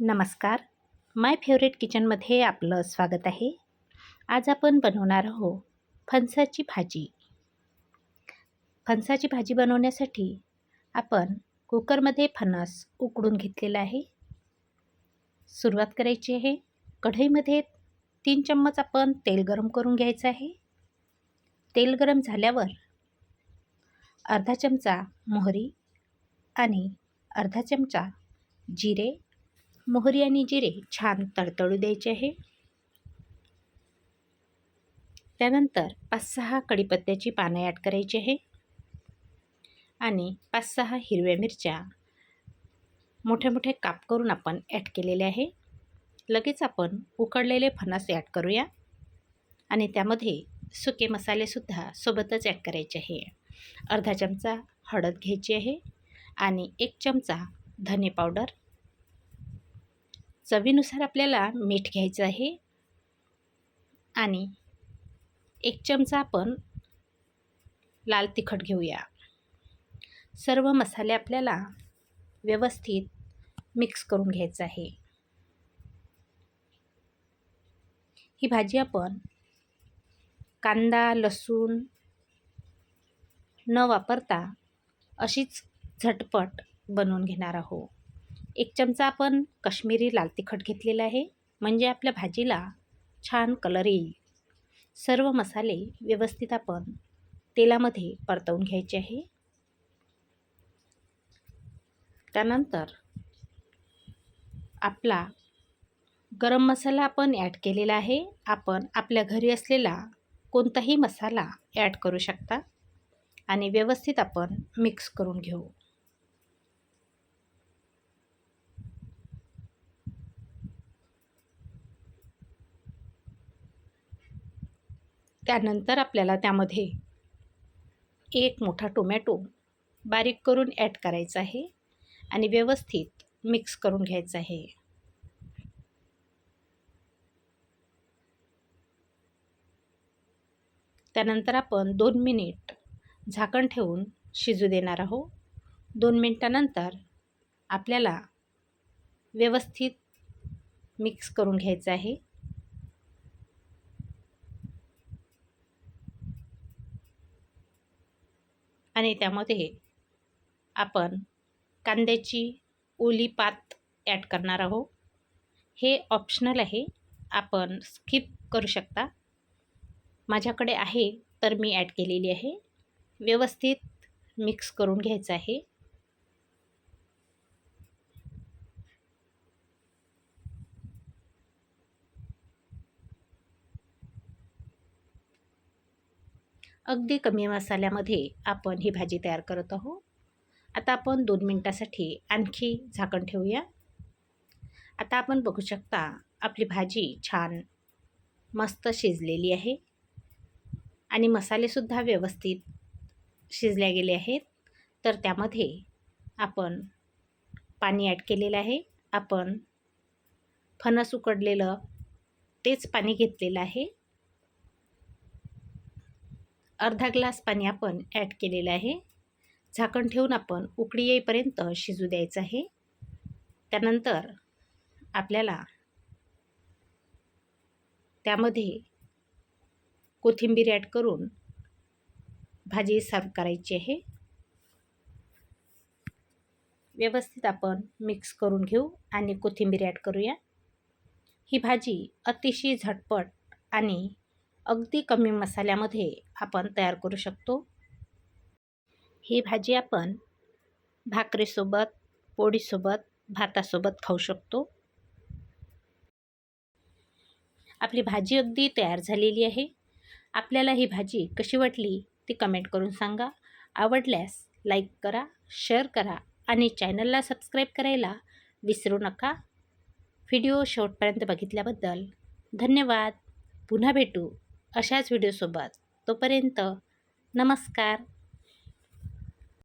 नमस्कार. माय फेवरेट किचनमध्ये आपलं स्वागत आहे. आज आपण बनवणार आहोत फणसाची भाजी. फणसाची भाजी बनवण्यासाठी आपण कुकरमध्ये फणस उकडून घेतलेला आहे. सुरुवात करायची आहे. कढईमध्ये तीन चम्मच आपण तेल गरम करून घ्यायचं आहे. तेल गरम झाल्यावर अर्धा चमचा मोहरी आणि अर्धा चमचा जिरे मोहरी आणि जिरे छान तडतडू द्यायचे आहे. त्यानंतर पाच सहा कडीपत्त्याची पानं ॲड करायची आहे. आणि पाच सहा हिरव्या मिरच्या मोठे मोठे काप करून आपण ॲड केलेले आहे. लगेच आपण उकडलेले फणस ॲड करूया. आणि त्यामध्ये सुके मसालेसुद्धा सोबतच ॲड करायचे आहे. अर्धा चमचा हळद घ्यायची आहे. आणि एक चमचा धने पावडर चवीनुसार आपल्याला मीठ घ्यायचं आहे. आणि एक चमचा आपण लाल तिखट घेऊया. सर्व मसाले आपल्याला व्यवस्थित मिक्स करून घ्यायचं आहे. ही भाजी आपण कांदा लसूण न वापरता अशीच झटपट बनवून घेणार आहोत. एक चमचा आपण कश्मीरी लाल तिखट घेतलेलं आहे. म्हणजे आपल्या भाजीला छान कलर येईल. सर्व मसाले व्यवस्थित आपण तेलामध्ये परतवून घ्यायचे आहे. त्यानंतर आपला गरम मसाला आपण ॲड केलेला आहे. आपण आपल्या घरी असलेला कोणताही मसाला ॲड करू शकता. आणि व्यवस्थित आपण मिक्स करून घेऊ. त्यानंतर आपल्याला त्यामध्ये एक मोठा टोमॅटो बारीक करून ॲड करायचा आहे आणि व्यवस्थित मिक्स करून घ्यायचं आहे. त्यानंतर आपण दोन मिनिट झाकण ठेवून शिजू देणार आहोत. दोन मिनटानंतर आपल्याला व्यवस्थित मिक्स करून घ्यायचं आहे. आणि त्यामध्ये आपण कांद्याची ओली पात ॲड करणार आहोत. हे ऑप्शनल आहे. आपण स्किप करू शकता. माझ्याकडे आहे तर मी ॲड केलेली आहे. व्यवस्थित मिक्स करून घ्यायचं आहे. अगदी कमी मसाल्यामध्ये आपण ही भाजी तयार करत आहोत. आता आपण दोन मिनटासाठी आणखी झाकण ठेवूया. आता आपण बघू शकता आपली भाजी छान मस्त शिजलेली आहे. आणि मसालेसुद्धा व्यवस्थित शिजल्या गेले आहेत. तर त्यामध्ये आपण पाणी ॲड केलेलं आहे. आपण फणस उकडलेलं तेच पाणी घेतलेलं आहे. अर्धा ग्लास पाणी आपण ॲड केलेलं आहे. झाकण ठेवून आपण उकळी येईपर्यंत शिजू द्यायचं आहे. त्यानंतर आपल्याला त्यामध्ये कोथिंबीर ॲड करून भाजी सर्व करायची आहे. व्यवस्थित आपण मिक्स करून घेऊ आणि कोथिंबीर ॲड करूया. ही भाजी अतिशय झटपट आणि अगदी कमी मसाल्यामध्ये आपण तयार करू शकतो. ही भाजी आपण भाकरीसोबत पोळीसोबत भातासोबत खाऊ शकतो. आपली भाजी अगदी तयार झालेली आहे. आपल्याला ही भाजी कशी वाटली ती कमेंट करून सांगा. आवडल्यास लाईक करा शेअर करा आणि चॅनलला सबस्क्राईब करायला विसरू नका. व्हिडिओ शेवटपर्यंत बघितल्याबद्दल धन्यवाद. पुन्हा भेटू. अशाच व्हिडिओसोबत तोपर्यंत नमस्कार.